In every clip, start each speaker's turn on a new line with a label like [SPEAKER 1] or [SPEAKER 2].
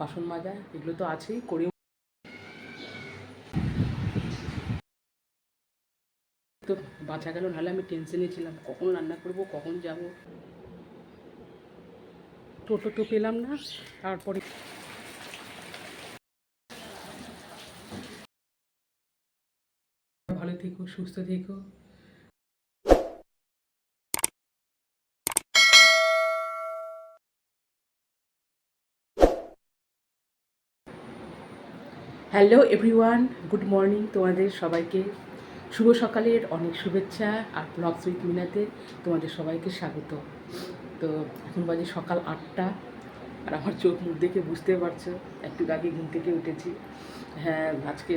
[SPEAKER 1] বাসন মাজা, এগুলো তো আছেই, করেও। তো বাঁচা গেল, নাহলে আমি টেনশনে ছিলাম, কখন রান্না করব, কখন যাব? টোটো তো পেলাম না, তারপরে ভালো থেকো, সুস্থ থেকো। হ্যালো এভরিওয়ান গুড মর্নিং তোমাদের সবাইকে। শুভ সকালের অনেক শুভেচ্ছা আর ব্লগস উইথ মিনাতে তোমাদের সবাইকে স্বাগত। তো এখন বাজে সকাল আটটা আর আমার চোখ মুখ দেখে বুঝতে পারছ, একটু আগে ঘুম থেকে উঠেছি। হ্যাঁ আজকে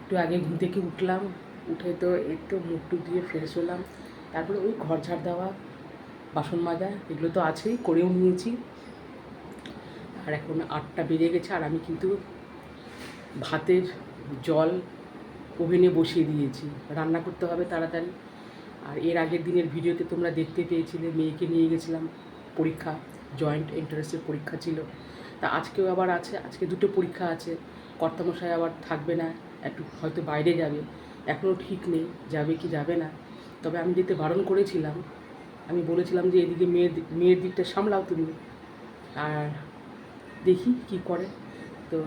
[SPEAKER 1] একটু আগে ঘুম থেকে উঠলাম, উঠে তো তো মুখ টুক দিয়ে ফ্রেশ হলাম। তারপরে ওই ঘর ঝাড় দেওয়া, বাসন মাজা, এগুলো তো আছেই, করেও নিয়েছি। আর এখন আটটা বেজে গেছে আর আমি কিন্তু ভাতের জল ওভেনে বসিয়ে দিয়েছি। রান্না করতে হবে তাড়াতাড়ি। আর এর আগের দিনের ভিডিওতে তোমরা দেখতে পেয়েছিলে, মেয়েকে নিয়ে গেছিলাম পরীক্ষা জয়েন্ট এন্ট্রান্সের পরীক্ষা ছিল। তা আজকেও আবার আছে, আজকে দুটো পরীক্ষা আছে। কর্তামশাই আবার থাকবে না, একটু হয়তো বাইরে যাবে। এখনও ঠিক নেই, যাবে কি যাবে না। তবে আমি যেতে বারণ করেছিলাম, আমি বলেছিলাম যে এদিকে মেয়ের মেয়ের দিকটা সামলাও তুমি। আর দেখি কি করে। তো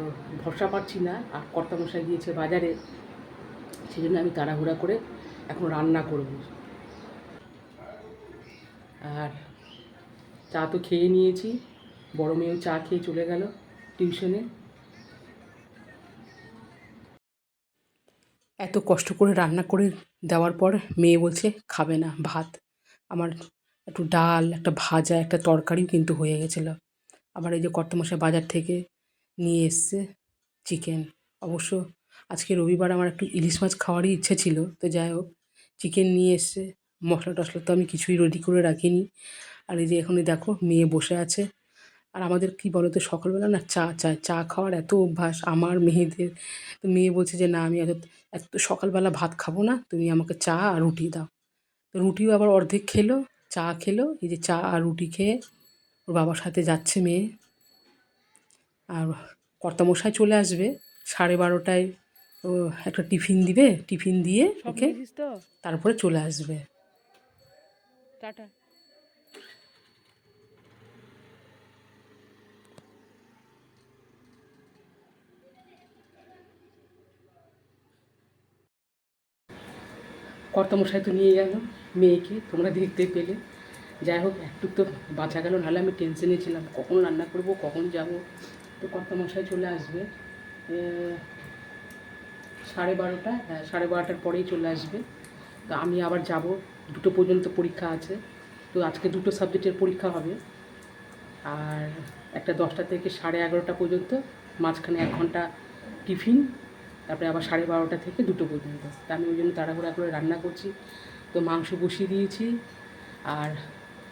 [SPEAKER 1] ভরসা পাচ্ছি না। আর কর্তামশাই গিয়েছে বাজারে। সেই জন্য আমি তাড়াহুড়া করে এখন রান্না করব। আর চা তো খেয়ে নিয়েছি। বড় মেয়েও চা খেয়ে চলে গেল টিউশনে। এত কষ্ট করে রান্না করে দেওয়ার পর মেয়ে বলছে, খাবে না, ভাত। আমার একটু ডাল, একটা ভাজা, একটা তরকারিও কিন্তু হয়ে গেছিল। আবার এই যে কর্তমশাই বাজার থেকে নিয়ে এসছে চিকেন অবশ্য আজকে রবিবার আমার একটু ইলিশ মাছ খাওয়ারই ইচ্ছে ছিল, তো যাই হোক চিকেন নিয়ে এসছে। মশলা টশলা তো আমি কিছুই রেডি করে রাখিনি। আর এই যে এখানে দেখো, মেয়ে বসে আছে। আর আমাদের কি বলো তো সকালবেলা না চা চায় চা খাওয়ার এত অভ্যাস, আমার মেয়েদের। তো মেয়ে বলছে যে, না, আমি এত এত সকালবেলা ভাত খাব না, তুমি আমাকে চা আর রুটি দাও। তো রুটিও আবার অর্ধেক খেলো, চা খেলো, এই যে চা আর রুটি খেয়ে ওর বাবার সাথে যাচ্ছে মেয়ে। আর কর্তামশাই চলে আসবে সাড়ে বারোটায় ও একটা টিফিন দিবে টিফিন দিয়ে ওকে তারপরে চলে আসবে।
[SPEAKER 2] টাটা।
[SPEAKER 1] কর্তামশাই তো নিয়ে গেল মেয়েকে তোমরা দেখতে পেলে। যাই হোক একটু তো বাঁচা গেল নাহলে আমি টেনশনে ছিলাম। কখন রান্না করব কখন যাব? তো কর্তামশাই চলে আসবে। সাড়ে বারোটা হ্যাঁ সাড়ে বারোটার পরেই চলে আসবে। তো আমি আবার যাব, দুটো পর্যন্ত পরীক্ষা আছে। তো আজকে দুটো সাবজেক্টের পরীক্ষা হবে। আর একটা দশটা থেকে সাড়ে এগারোটা পর্যন্ত, মাঝখানে এক ঘণ্টা টিফিন, তারপরে আবার সাড়ে বারোটা থেকে দুটো পর্যন্ত। তা আমি ওই জন্য তাড়াহুড়া করে রান্না করছি। তো মাংস বসিয়ে দিয়েছি। আর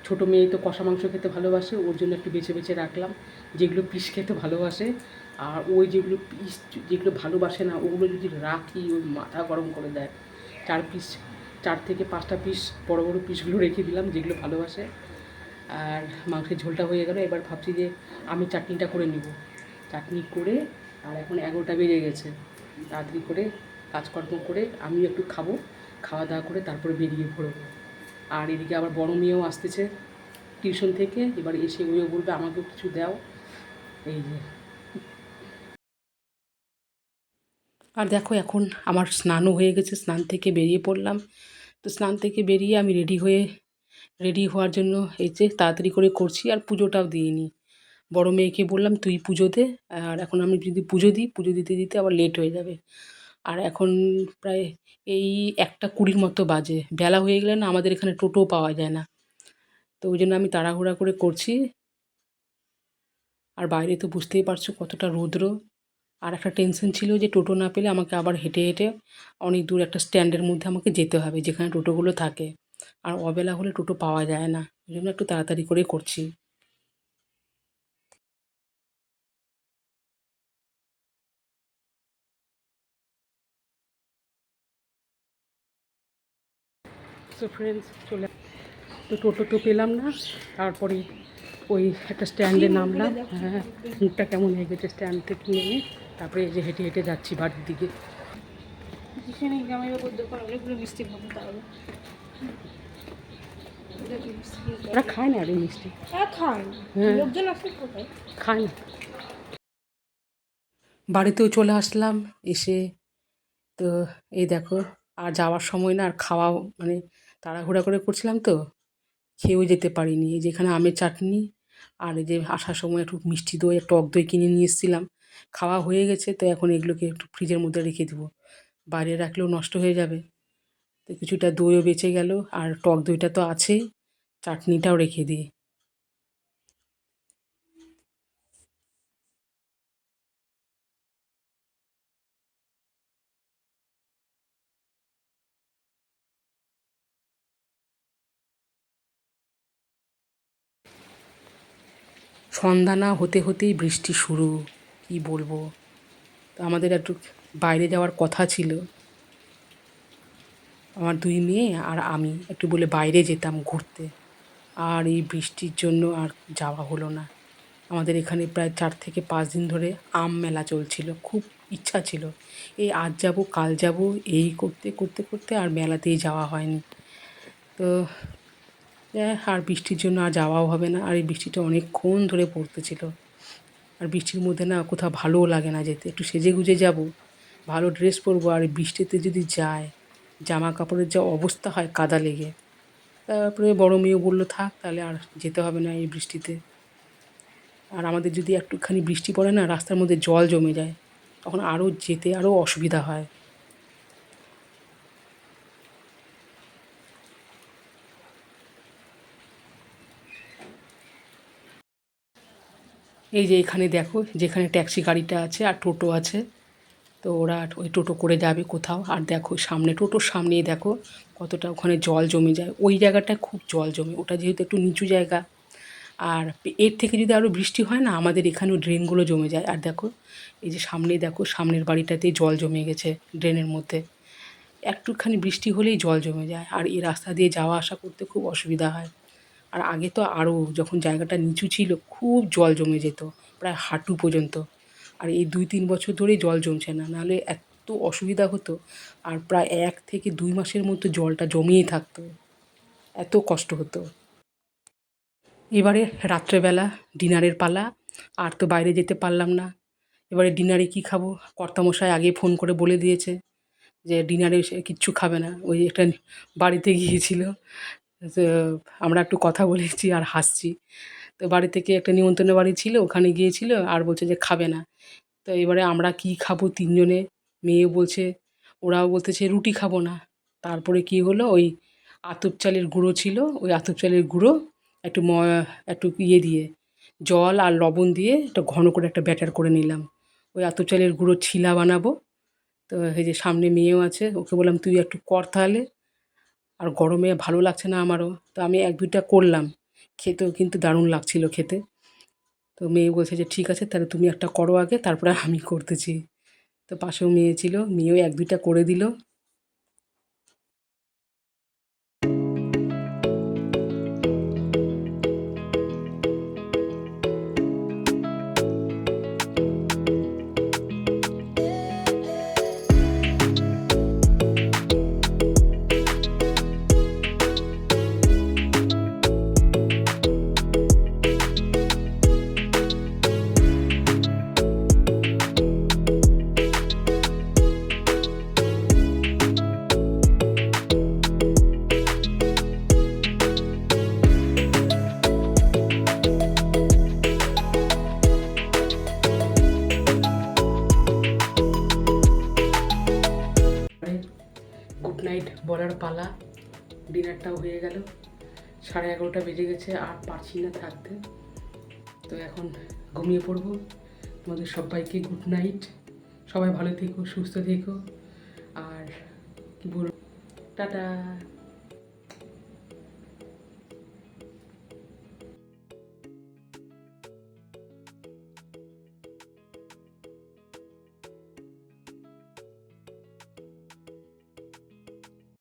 [SPEAKER 1] ছোটো মেয়ে তো কষা মাংস খেতে ভালোবাসে, ওর জন্য একটু বেছে বেছে রাখলাম। যেগুলো পিস খেতে ভালোবাসে, আর ওই যেগুলো পিস যেগুলো ভালোবাসে না, ওগুলো যদি রাখি, ওই মাথা গরম করে দেয়। চার পিস চার থেকে পাঁচটা পিস বড় বড় পিসগুলো রেখে দিলাম, যেগুলো ভালোবাসে। আর মাংসের ঝোলটা হয়ে গেল, এবার ভাবছি যে আমি চাটনিটা করে নিব। চাটনি করে, আর এখন এগারোটা বেজে গেছে। তাড়াতাড়ি করে কাজকর্ম করে আমি একটু খাব, খাওয়া দাওয়া করে তারপরে বেরিয়ে পড়ব। আর এদিকে আবার বড় মেয়েও আসতেছে টিউশন থেকে। এবার এসে ওইও বলবে, আমাকেও কিছু দাও। এই যে। আর দেখো, এখন আমার স্নানও হয়ে গেছে, স্নান থেকে বেরিয়ে পড়লাম। তো স্নান থেকে বেরিয়ে আমি রেডি হয়ে, রেডি হওয়ার জন্য এই যে তাড়াতাড়ি করে করছি, আর পুজোটাও দিইনি। বড় মেয়েকে বললাম, তুই পুজো দে। আর এখন আমি যদি পুজো দিই, পুজো দিতে দিতে আবার লেট হয়ে যাবে। আর এখন প্রায় এই একটা কুড়ির মতো বাজে। বেলা হয়ে গেলে না আমাদের এখানে টোটো পাওয়া যায় না। তো ওই জন্য আমি তাড়াহুড়া করে করছি। আর বাইরে তো বুঝতেই পারছ কতটা রৌদ্র। আর একটা টেনশন ছিল যে টোটো না পেলে আমাকে আবার হেঁটে হেঁটে অনেক দূর একটা স্ট্যান্ডের মধ্যে আমাকে যেতে হবে যেখানে টোটোগুলো থাকে। আর অবেলা হলে টোটো পাওয়া যায় না। ওই জন্য একটু তাড়াতাড়ি করে করছি। সো ফ্রেন্ডস চলে তো টোটো তো পেলাম না। তারপরে ওই একটা স্ট্যান্ডে নামলাম। হ্যাঁ মুখটা কেমন হয়ে গেছে স্ট্যান্ড থেকে নেমে। তারপরে এই যে হেঁটে হেঁটে যাচ্ছি বাড়ির দিকে। ওরা খায় না রে মিষ্টি।
[SPEAKER 2] হ্যাঁ
[SPEAKER 1] হ্যাঁ। খায়। না। বাড়িতেও চলে আসলাম এসে তো এই দেখো আর যাওয়ার সময় না আর খাওয়া মানে তাড়াহুড়া করে করছিলাম তো, খেয়েও যেতে পারিনি। এই যেখানে আমের চাটনি আর এই যে আসার সময় একটু মিষ্টি দই টক দই কিনে নিয়ে এসেছিলাম। খাওয়া হয়ে গেছে তো এখন এগুলোকে একটু ফ্রিজের মধ্যে রেখে দেবো। বাইরে রাখলেও নষ্ট হয়ে যাবে। তো কিছুটা দইও বেঁচে গেল আর টক দইটা তো আছেই, চাটনিটাও রেখে দিই। সন্ধ্যা না হতে হতেই বৃষ্টি শুরু, কি বলব? তো আমাদের একটু বাইরে যাওয়ার কথা ছিল। আমার দুই মেয়ে আর আমি একটু বলে বাইরে যেতাম ঘুরতে। আর এই বৃষ্টির জন্য আর যাওয়া হলো না। আমাদের এখানে প্রায় চার থেকে পাঁচ দিন ধরে আম মেলা চলছিল, খুব ইচ্ছা ছিল। এই আজ যাব, কাল যাব, এই করতে করতে করতে আর মেলাতেই যাওয়া হয়নি। তো আর বৃষ্টির জন্য আর যাওয়াও হবে না। আর এই বৃষ্টিটা অনেকক্ষণ ধরে পড়তেছিল। আর বৃষ্টির মধ্যে না কোথাও ভালোও লাগে না যেতে। একটু সেজে গুজে যাব, ভালো ড্রেস পরবো, আর বৃষ্টিতে যদি যায় জামা কাপড়ের যা অবস্থা হয় কাদা লেগে। তারপরে বড় মেয়েও বলল, থাক, তাহলে আর যেতে হবে না এই বৃষ্টিতে। আর আমাদের যদি একটুখানি বৃষ্টি পড়ে না, রাস্তার মধ্যে জল জমে যায়, তখন আরও যেতে আরও অসুবিধা হয়। এই যে এখানে দেখো, যেখানে ট্যাক্সি গাড়িটা আছে আর টোটো আছে, তো ওরা ওই টোটো করে যাবে কোথাও। আর দেখো সামনে, টোটোর সামনেই দেখো কতটা ওখানে জল জমে যায়। ওই জায়গাটায় খুব জল জমে, ওটা যেহেতু একটু নিচু জায়গা। আর এর থেকে যদি আরও বৃষ্টি হয় না, আমাদের এখানেও ড্রেনগুলো জমে যায়। আর দেখো, এই যে সামনে দেখো, সামনের বাড়িটাতেই জল জমে গেছে ড্রেনের মধ্যে। একটুখানি বৃষ্টি হলেই জল জমে যায়। আর এই রাস্তা দিয়ে যাওয়া আসা করতে খুব অসুবিধা হয়। আর আগে তো আরও যখন জায়গাটা নিচু ছিল, খুব জল জমে যেত, প্রায় হাঁটু পর্যন্ত। আর এই দুই তিন বছর ধরেই জল জমছে না, নাহলে এত অসুবিধা হতো। আর প্রায় এক থেকে দুই মাসের মতো জলটা জমিয়েই থাকতো। এত কষ্ট হতো। এবারে রাত্রেবেলা ডিনারের পালা, আর তো বাইরে যেতে পারলাম না। এবারে ডিনারে কি খাব? কর্তামশাই আগে ফোন করে বলে দিয়েছে যে, ডিনারে সে কিচ্ছু খাবে না। ওই একটা বাড়িতে গিয়েছিল। আমরা একটু কথা বলেছি আর হাসছি। তো বাড়ি থেকে একটা নিমন্ত্রণের বাড়ি ছিল, ওখানে গিয়েছিল, আর বলছে যে খাবে না। তো এবারে আমরা কি খাব তিনজনে? মেয়ে বলছে, ওরাও বলতেছে, রুটি খাব না। তারপরে কি হলো, ওই আতপ চালের গুঁড়ো ছিল, ওই আতপ চালের গুঁড়ো একটু ম, একটু ইয়ে দিয়ে, জল আর লবণ দিয়ে একটা ঘন করে একটা ব্যাটার করে নিলাম। ওই আতপ চালের গুঁড়ো ছিলা বানাবো। তো এই যে সামনে মেয়েও আছে, ওকে বললাম, তুই একটু কর তাহলে। আর গরমে ভালো লাগছে না আমারও। তো আমি এক দুইটা করলাম। খেতেও কিন্তু দারুণ লাগছিল খেতে। তো মেয়ে বলছে যে, ঠিক আছে, তাহলে তুমি একটা করো আগে, তারপরে আমি করতেছি। তো পাশেও মেয়ে ছিল, মেয়েও এক দুইটা করে দিল। বলার পালা, ডিনারটাও হয়ে গেল। সাড়ে এগারোটা বেজে গেছে, আর পারছি না থাকতে। তো এখন ঘুমিয়ে পড়ব। তোমাদের সবাইকে গুড নাইট। সবাই ভালো থেকো, সুস্থ থেকো। আর কি বলব? টাটা।